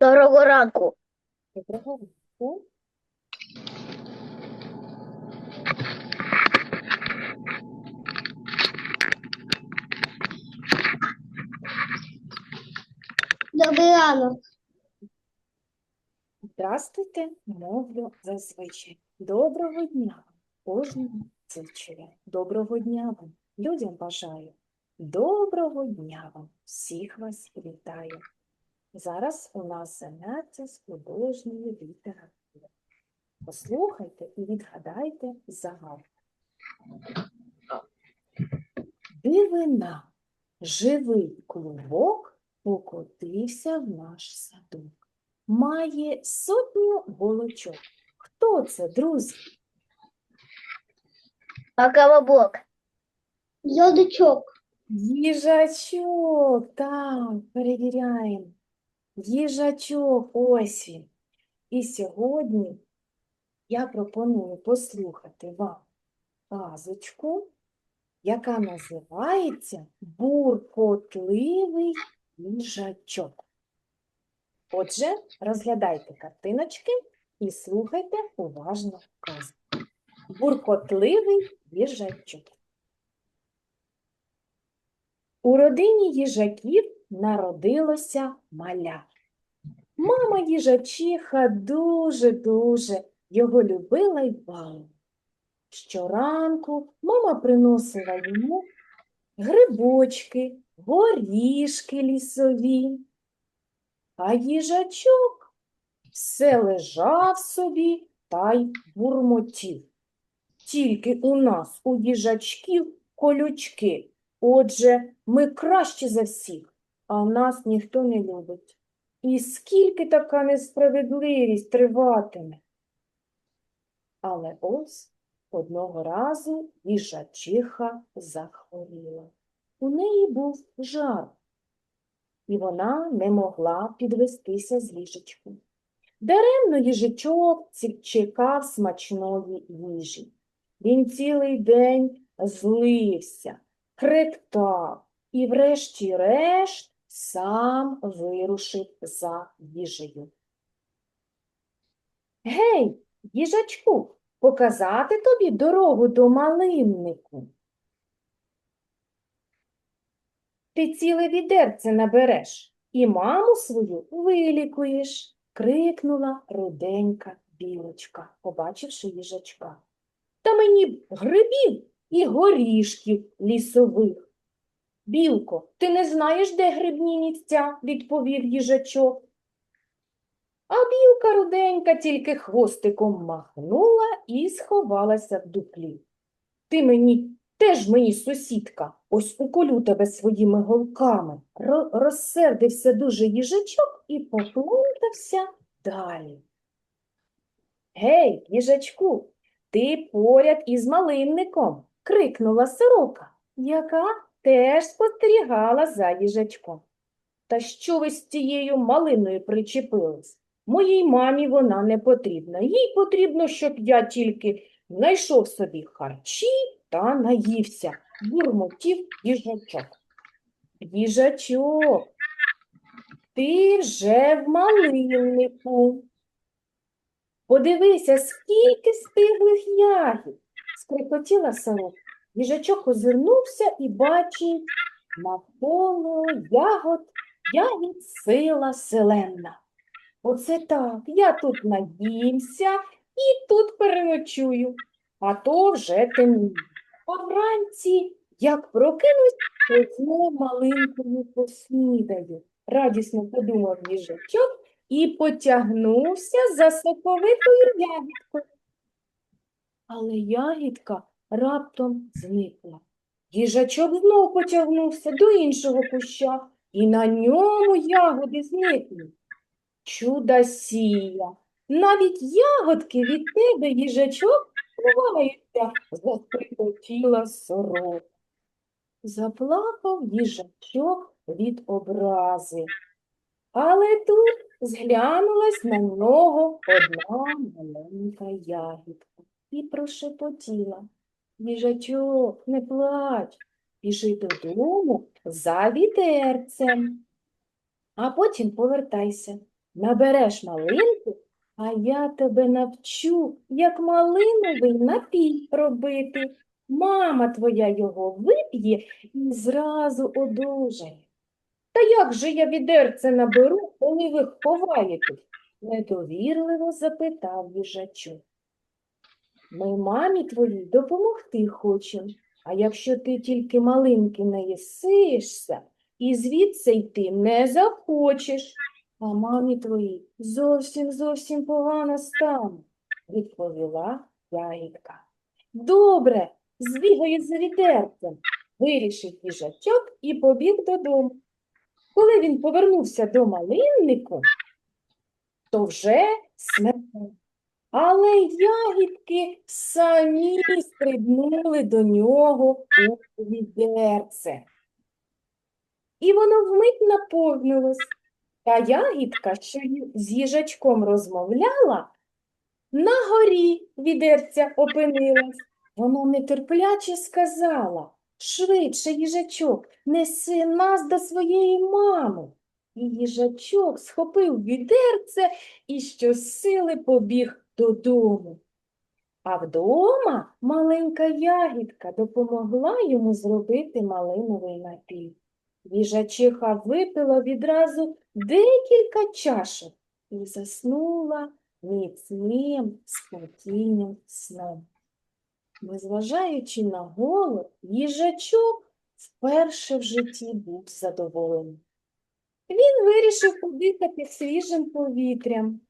Доброго ранку. Доброго ранку. Добрий ранок. Здравствуйте, мовлю зазвичай. Доброго дня кожному зичу. Доброго дня вам, людям бажаю. Доброго дня вам, всіх вас вітаю. Зараз у нас заняття з художньої літератури. Послухайте і відгадайте загадку. Дивина, живий клубок покотився в наш садок. Має сотню голочок. Хто це, друзі? А колобок? Йодичок. Їжачок, так, перевіряємо. Їжачок, ось він. І сьогодні я пропоную послухати вам казочку, яка називається Буркотливий їжачок. Отже, розглядайте картиночки і слухайте уважно казку. Буркотливий їжачок. У родині їжаків народилося маля. Мама їжачиха дуже-дуже його любила й бала. Щоранку мама приносила йому грибочки, горішки лісові. А їжачок все лежав собі та й бурмотів. Тільки у нас, у їжачків, колючки. Отже, ми кращі за всіх, а нас ніхто не любить. І скільки така несправедливість триватиме? Але ось одного разу їжачиха захворіла. У неї був жар, і вона не могла підвестися з ліжечку. Даремно їжачок чекав смачної їжі. Він цілий день злився, кректав і врешті-решт сам вирушив за їжею. Гей, їжачку, показати тобі дорогу до малиннику. Ти ціле відерце набереш і маму свою вилікуєш, крикнула руденька білочка, побачивши їжачка. Та мені б грибів і горішків лісових. Білко, ти не знаєш, де грибні місця? відповів їжачок. А білка руденька тільки хвостиком махнула і сховалася в дуплі. Ти мені теж мені сусідка, ось уколю тебе своїми голками. Ро- розсердився дуже їжачок і поплутався далі. Гей, їжачку, ти поряд із малинником, крикнула сорока, яка теж спостерігала за їжачком. Та що ви з цією малиною причепились? Моїй мамі вона не потрібна. Їй потрібно, щоб я тільки знайшов собі харчі та наївся, бурмотів їжачок. Їжачок, ти вже в малиннику. Подивися, скільки стиглих ягід, скрикотіла сорока. Їжачок озирнувся і бачить навколо ягод, ягід сила селенна. Оце так, я тут наїмся і тут переночую, а то вже темніє. Вранці, як прокинусь, возьму малинкою поснідаю. Радісно подумав їжачок і потягнувся за соковитою ягідкою. Але ягідка раптом зникла. Їжачок знов потягнувся до іншого куща, і на ньому ягоди зникли. Чудосія! Навіть ягодки від тебе, їжачок, ховаються, заскрипотіла сорока. Заплакав їжачок від образи. Але тут зглянулась на нього одна маленька ягідка і прошепотіла. Їжачок, не плач, біжи додому за вітерцем, а потім повертайся. набереш малинку, а я тебе навчу, як малиновий напій робити. Мама твоя його вип'є і зразу одужає. Та як же я відерце наберу, коли ви ховаєтесь? Недовірливо запитав їжачок. Ми мамі твоїй допомогти хочемо, а якщо ти тільки малинки не їсишся і звідси йти не захочеш, а мамі твоїй зовсім зовсім погано стане, відповіла ягідка. Добре, збігаю за відерцем, вирішив їжачок і побіг додому. Коли він повернувся до малиннику, то вже смеркало. Але ягідки самі стрибнули до нього у відерце. І воно вмить наповнилось. Та ягідка, що з їжачком розмовляла, на горі відерця опинилась. Воно нетерпляче сказала, швидше, їжачок, неси нас до своєї мами. І їжачок схопив відерце і щосили побіг додому. А вдома маленька ягідка допомогла йому зробити малиновий напій. Їжачиха випила відразу декілька чашок і заснула міцним, спокійним сном. Незважаючи на голод, їжачок вперше в житті був задоволений. Він вирішив подихати свіжим повітрям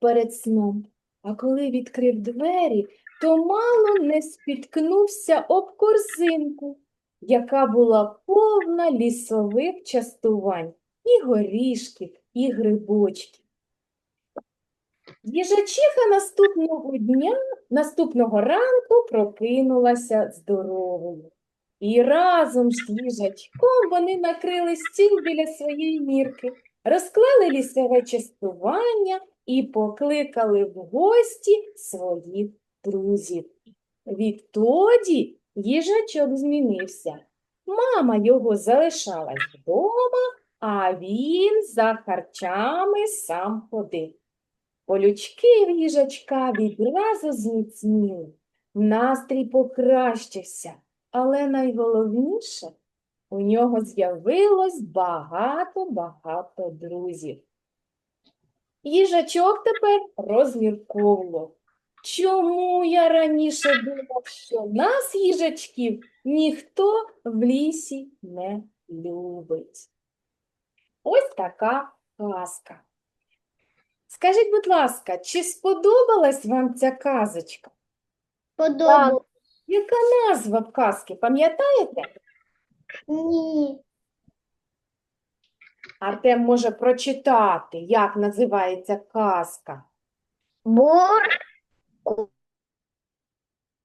перед сном, а коли відкрив двері, то мало не спіткнувся об корзинку, яка була повна лісових частувань, і горішків, і грибочків. Їжачиха наступного дня, наступного ранку прокинулася здоровою. І разом з їжачком вони накрили стіл біля своєї нірки, розклали лісове частування і покликали в гості своїх друзів. Відтоді їжачок змінився. Мама його залишалась вдома, а він за харчами сам ходив. Колючки в їжачка відразу зміцніли, настрій покращився, але найголовніше, у нього з'явилось багато-багато друзів. Їжачок тепер розмірковував. Чому я раніше думав, що нас, їжачків, ніхто в лісі не любить? Ось така казка. Скажіть, будь ласка, чи сподобалась вам ця казочка? Подобається. Яка назва в казки, пам'ятаєте? Ні. Артем може прочитати, як називається казка. Бур.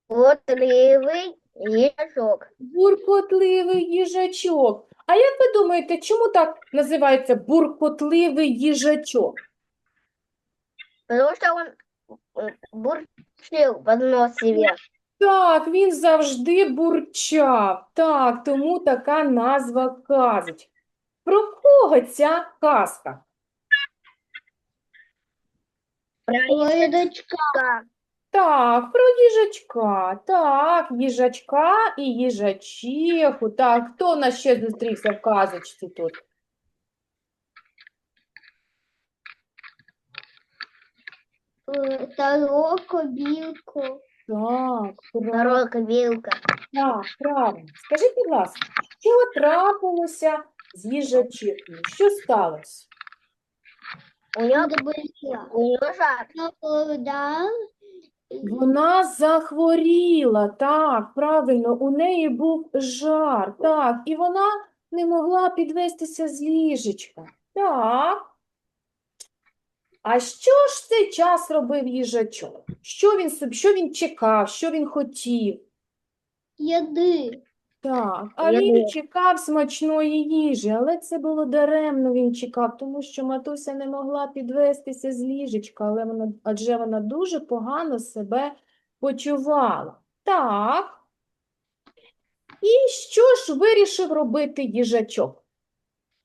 Котливий їжачок. Буркотливий їжачок. А як ви думаєте, чому так називається буркотливий їжачок? Потому что он э, бурчил в одно себе. Так, він завжди бурчав. Так, тому така назва казочки. Про кого ця казка? Про їжачка. Так, про їжачка. Так, їжачка і їжачиху. Так, хто в нас ще зустрівся в казочці тут? Тароку, білку. Так. Тарока, білка. Так, правильно. Скажіть, будь ласка, що трапилося з їжачихою? Що сталося? У нього у нього жар. Вона захворіла, так, правильно, у неї був жар, так, і вона не могла підвестися з ліжечка. Так. А що ж цей час робив їжачок? Що він що він чекав, що він хотів? Їди. Так, а Я він думаю- чекав смачної їжі, але це було даремно він чекав, тому що матуся не могла підвестися з ліжечка, але вона, адже вона дуже погано себе почувала. Так. І що ж вирішив робити їжачок?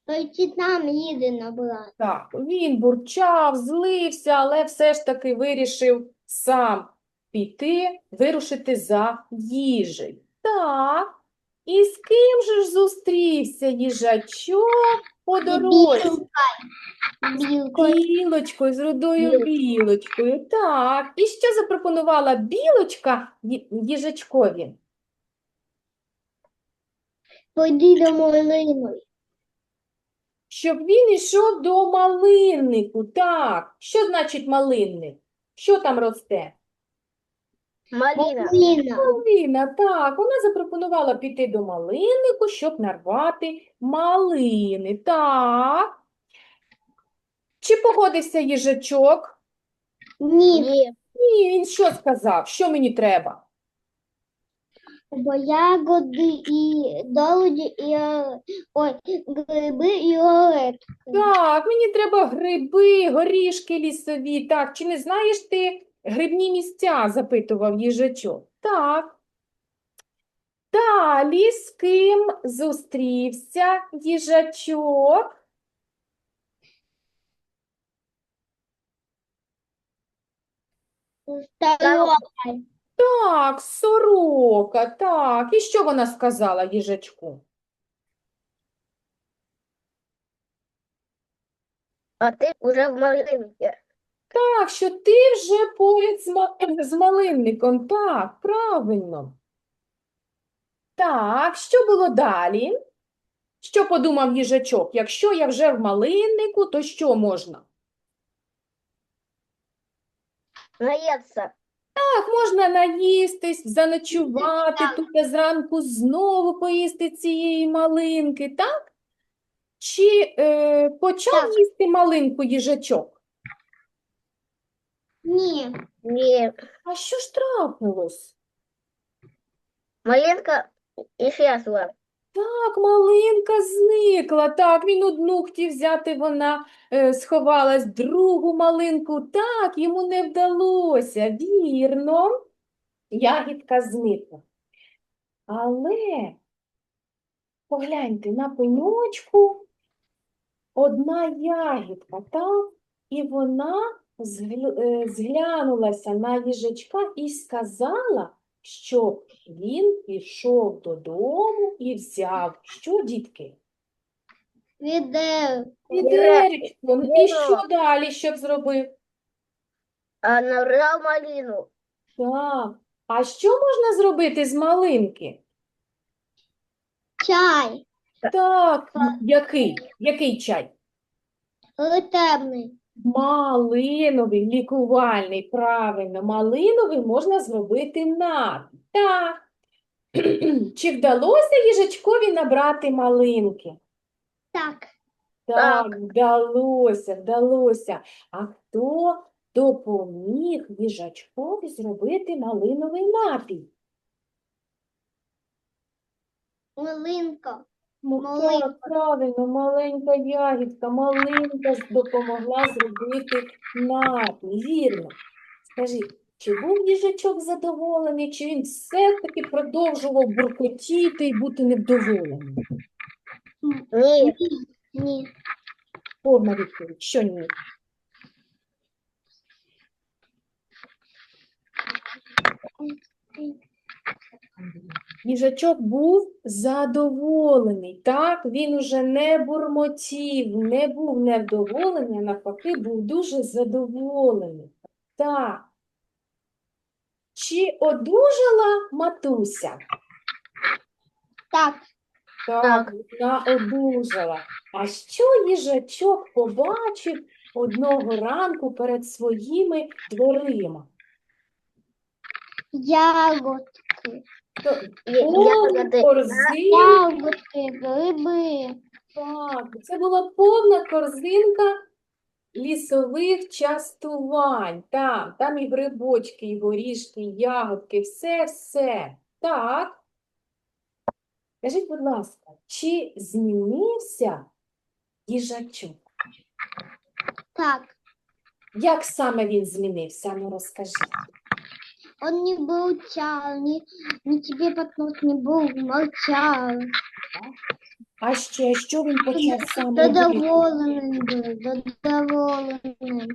Тільки там їде набрати. Так, він бурчав, злився, але все ж таки вирішив сам піти, вирушити за їжею. Так, і з ким же ж зустрівся їжачок по дорозі? Білочкою, з рудою Білочкою. Так, і що запропонувала білочка їжачкові? Пойди до малиної. Щоб він йшов до малиннику. Так, що значить малинник? Що там росте? Малина. Малина, так, вона запропонувала піти до малиннику, щоб нарвати малини. Так. Чи погодився їжачок? Ні. Ні, він що сказав? Що мені треба? Бо ягоди і долоді, і о- ой, гриби і оретки. Так, мені треба гриби, горішки лісові. Так, чи не знаєш ти грибні місця? запитував їжачок. Так. Далі з ким зустрівся їжачок? Так, сорока, так. І що вона сказала їжачку? А ти вже в малині. Так, що ти вже поряд з, з малинником. Так, правильно. Так, що було далі? Що подумав їжачок? Якщо я вже в малиннику, то що можна? Наїться. Так, можна наїстись, заночувати, тут зранку знову поїсти цієї малинки, так? Чи е, почав Так. їсти малинку їжачок? Ні. Ні. А що ж трапилось? Малинка исчезла. Так, малинка зникла. Так, він одну хотів взяти, вона е, сховалась, другу малинку. Так, йому не вдалося. Вірно. Ягідка зникла. Але погляньте, на пеньочку одна ягідка, так? І вона зглянулася на їжачка і сказала, щоб він пішов додому і взяв. Що, дітки? Відер. Відеречко. І що далі, щоб зробив? А набрав малину. Так. А що можна зробити з малинки? Чай. Так, який? Який чай? Летебний. Малиновий, лікувальний, правильно. Малиновий можна зробити напій. Так. Чи вдалося їжачкові набрати малинки? Так. Так, Так. вдалося, вдалося. А хто допоміг їжачкові зробити малиновий напій? Малинка. Ну, так, правильно, маленька ягідка, малинка допомогла зробити напій. Вірно. Скажи, чи був їжачок задоволений, чи він все-таки продовжував буркотіти і бути невдоволеним? Ні. Ні. Повна відповідь, що ні. Їжачок був задоволений, так? Він уже не бурмотів, не був невдоволений, а навпаки, був дуже задоволений. Так. Чи одужала матуся? Так. Так, вона одужала. А що їжачок побачив одного ранку перед своїми дверима? Ягодки. Повну ягоди. корзину гриби. Так, це була повна корзинка лісових частувань. Там, там і грибочки, і горішки, і ягодки, все-все. Так. Скажіть, будь ласка, чи змінився їжачок? Так. Як саме він змінився? Ну, розкажіть. Он не бурчал, не, не тебе под нос не был, молчал. А ще що він почав сам робити? Задоволеним був, задоволеним.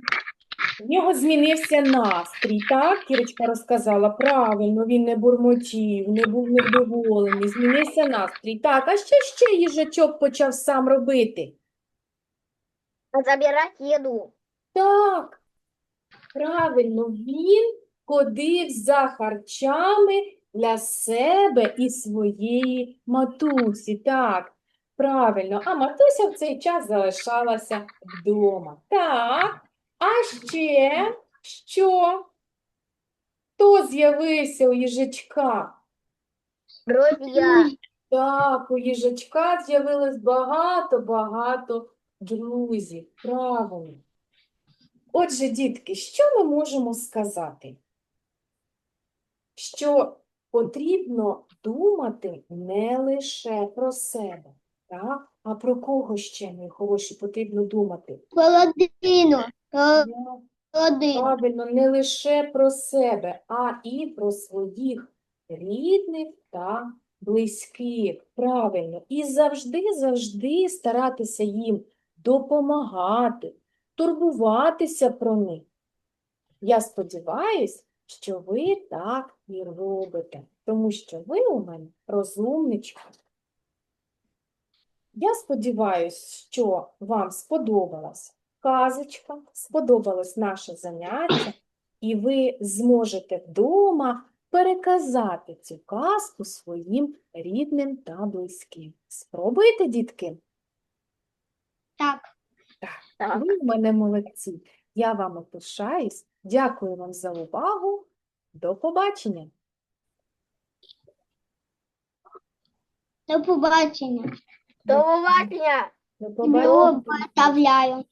В нього змінився настрій, так? Кірочка розказала. Правильно, він не бурмотів, не був невдоволений, змінився настрій. Так, а що ще їжачок почав сам робити? Забирать еду. Так, правильно, він ходив за харчами для себе і своєї матусі. Так, правильно. А матуся в цей час залишалася вдома. Так, а ще що? Хто з'явився у їжачка? Друзья. Так, у їжачка з'явилось багато-багато друзів. Правильно. Отже, дітки, що ми можемо сказати? Що потрібно думати не лише про себе, так? А про кого ще, мої хороші, потрібно думати? Холодину, Ну, холодину. Правильно, не лише про себе, а і про своїх рідних та близьких. Правильно. І завжди, завжди старатися їм допомагати, турбуватися про них. Я сподіваюсь, що ви так і робите, тому що ви у мене розумнички. Я сподіваюся, що вам сподобалась казочка, сподобалось наше заняття, і ви зможете вдома переказати цю казку своїм рідним та близьким. Спробуйте, дітки? Так. Так. Ви в мене молодці. Я вами пишаюсь. Дякую вам за увагу. До побачення. До побачення. До побачення. До До побачення. Оставляю.